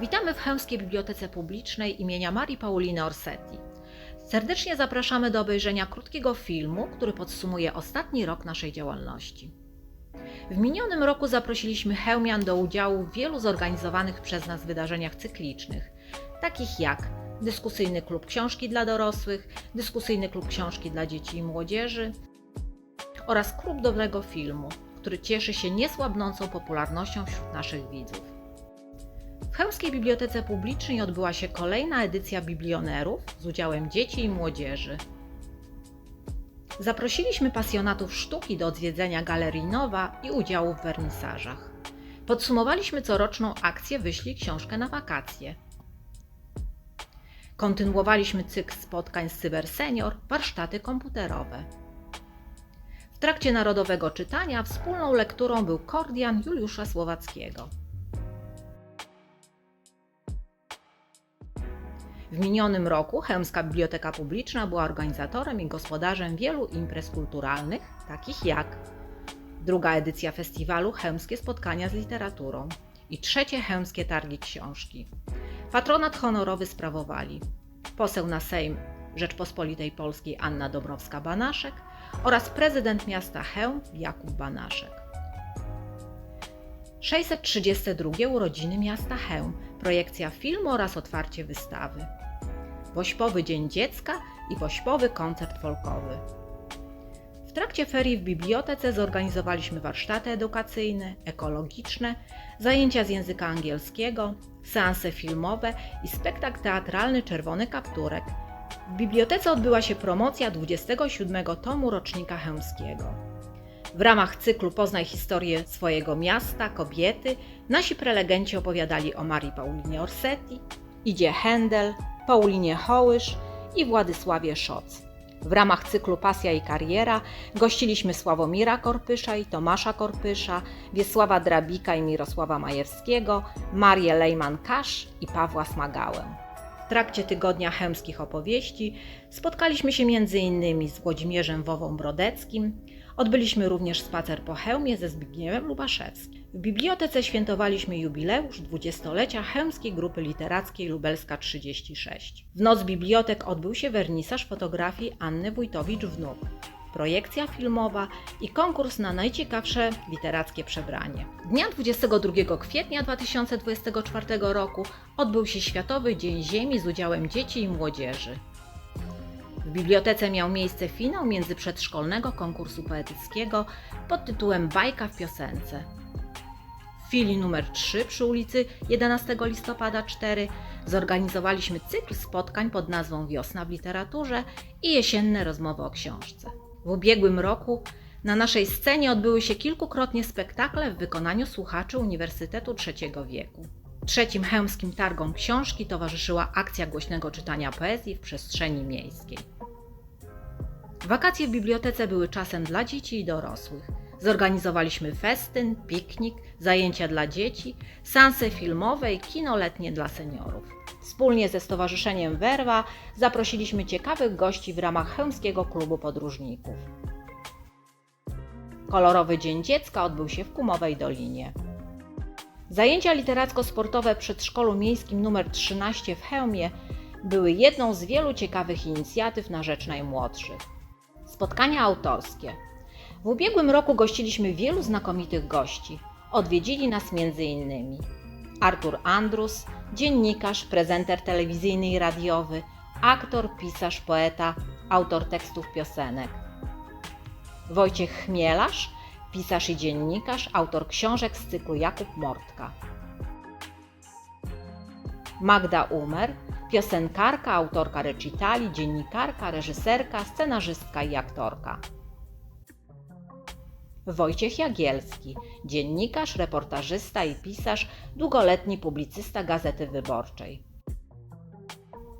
Witamy w Chełmskiej Bibliotece Publicznej imienia Marii Pauliny Orsetti. Serdecznie zapraszamy do obejrzenia krótkiego filmu, który podsumuje ostatni rok naszej działalności. W minionym roku zaprosiliśmy Chełmian do udziału w wielu zorganizowanych przez nas wydarzeniach cyklicznych, takich jak dyskusyjny klub książki dla dorosłych, dyskusyjny klub książki dla dzieci i młodzieży oraz klub dobrego filmu, który cieszy się niesłabnącą popularnością wśród naszych widzów. W Chełmskiej Bibliotece Publicznej odbyła się kolejna edycja Biblionerów z udziałem dzieci i młodzieży. Zaprosiliśmy pasjonatów sztuki do odwiedzenia Galerii Nowa i udziału w wernisażach. Podsumowaliśmy coroczną akcję Wyślij książkę na wakacje. Kontynuowaliśmy cykl spotkań z Cyber Senior, warsztaty komputerowe. W trakcie narodowego czytania wspólną lekturą był Kordian Juliusza Słowackiego. W minionym roku Chełmska Biblioteka Publiczna była organizatorem i gospodarzem wielu imprez kulturalnych, takich jak druga edycja festiwalu Chełmskie Spotkania z Literaturą i trzecie Chełmskie Targi Książki. Patronat honorowy sprawowali poseł na Sejm Rzeczpospolitej Polskiej Anna Dobrowska-Banaszek oraz prezydent miasta Chełm Jakub Banaszek. 632 urodziny miasta Chełm, projekcja filmu oraz otwarcie wystawy. Wośpowy Dzień Dziecka i Wośpowy Koncert Folkowy. W trakcie ferii w bibliotece zorganizowaliśmy warsztaty edukacyjne, ekologiczne, zajęcia z języka angielskiego, seanse filmowe i spektakl teatralny Czerwony Kapturek. W bibliotece odbyła się promocja 27 tomu rocznika chełmskiego. W ramach cyklu Poznaj historię swojego miasta, kobiety, nasi prelegenci opowiadali o Marii Paulinie Orsetti, Idzie Händel, Paulinie Hołysz i Władysławie Szoc. W ramach cyklu Pasja i Kariera gościliśmy Sławomira Korpysza i Tomasza Korpysza, Wiesława Drabika i Mirosława Majewskiego, Marię Lejman-Kasz i Pawła Smagałę. W trakcie tygodnia chemskich opowieści spotkaliśmy się m.in. z Włodzimierzem Wową Brodeckim, Odbyliśmy również spacer po Chełmie ze Zbigniewem Lubaszewskim. W bibliotece świętowaliśmy jubileusz dwudziestolecia Chełmskiej Grupy Literackiej Lubelska 36. W noc bibliotek odbył się wernisaż fotografii Anny Wójtowicz-Wnuk, projekcja filmowa i konkurs na najciekawsze literackie przebranie. Dnia 22 kwietnia 2024 roku odbył się Światowy Dzień Ziemi z udziałem dzieci i młodzieży. W bibliotece miał miejsce finał międzyprzedszkolnego konkursu poetyckiego pod tytułem Bajka w piosence. W filii numer 3 przy ulicy 11 listopada 4 zorganizowaliśmy cykl spotkań pod nazwą Wiosna w literaturze i jesienne rozmowy o książce. W ubiegłym roku na naszej scenie odbyły się kilkukrotnie spektakle w wykonaniu słuchaczy Uniwersytetu Trzeciego Wieku. Trzecim chełmskim targom książki towarzyszyła akcja głośnego czytania poezji w przestrzeni miejskiej. Wakacje w bibliotece były czasem dla dzieci i dorosłych. Zorganizowaliśmy festyn, piknik, zajęcia dla dzieci, sanse filmowe i kino letnie dla seniorów. Wspólnie ze Stowarzyszeniem Werwa zaprosiliśmy ciekawych gości w ramach Chełmskiego Klubu Podróżników. Kolorowy Dzień Dziecka odbył się w Kumowej Dolinie. Zajęcia literacko-sportowe w przedszkolu miejskim nr 13 w Chełmie były jedną z wielu ciekawych inicjatyw na rzecz najmłodszych. Spotkania autorskie. W ubiegłym roku gościliśmy wielu znakomitych gości. Odwiedzili nas m.in. Artur Andrus, dziennikarz, prezenter telewizyjny i radiowy, aktor, pisarz, poeta, autor tekstów piosenek. Wojciech Chmielarz, pisarz i dziennikarz, autor książek z cyklu Jakub Mortka. Magda Umer, piosenkarka, autorka recitali, dziennikarka, reżyserka, scenarzystka i aktorka. Wojciech Jagielski, dziennikarz, reportażysta i pisarz, długoletni publicysta Gazety Wyborczej.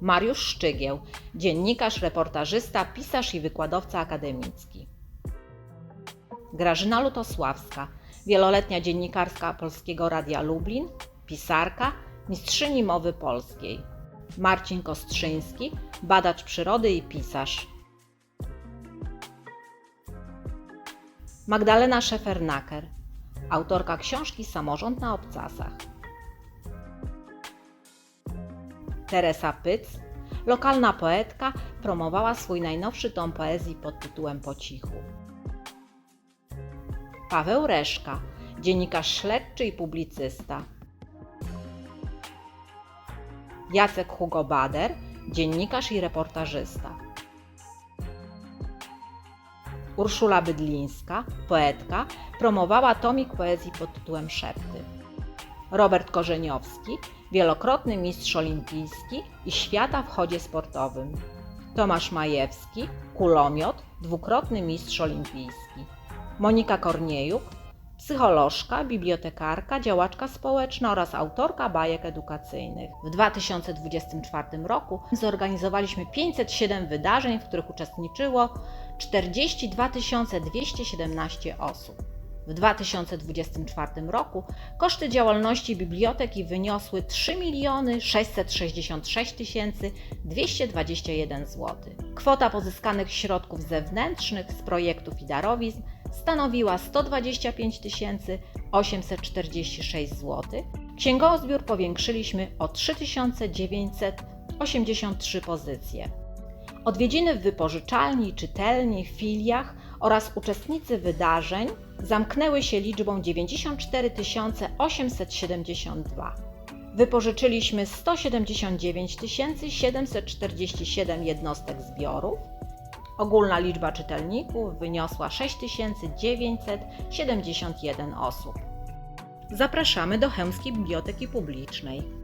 Mariusz Szczygieł, dziennikarz, reportażysta, pisarz i wykładowca akademicki. Grażyna Lutosławska, wieloletnia dziennikarska Polskiego Radia Lublin, pisarka, mistrzyni mowy polskiej. Marcin Kostrzyński, badacz przyrody i pisarz. Magdalena Szefernaker, autorka książki Samorząd na obcasach. Teresa Pyc, lokalna poetka, promowała swój najnowszy tom poezji pod tytułem Po cichu. Paweł Reszka, dziennikarz śledczy i publicysta. Jacek Hugo Bader, dziennikarz i reportażysta. Urszula Bydlińska, poetka, promowała tomik poezji pod tytułem Szepty. Robert Korzeniowski, wielokrotny mistrz olimpijski i świata w chodzie sportowym. Tomasz Majewski, kulomiot, dwukrotny mistrz olimpijski. Monika Korniejuk, psycholożka, bibliotekarka, działaczka społeczna oraz autorka bajek edukacyjnych. W 2024 roku zorganizowaliśmy 507 wydarzeń, w których uczestniczyło 42 217 osób. W 2024 roku koszty działalności biblioteki wyniosły 3 666 221 zł. Kwota pozyskanych środków zewnętrznych z projektów i darowizn stanowiła 125 846 zł. Księgozbiór powiększyliśmy o 3983 pozycje. Odwiedziny w wypożyczalni, czytelni, filiach oraz uczestnicy wydarzeń zamknęły się liczbą 94 872. Wypożyczyliśmy 179 747 jednostek zbiorów. Ogólna liczba czytelników wyniosła 6971 osób. Zapraszamy do Chełmskiej Biblioteki Publicznej.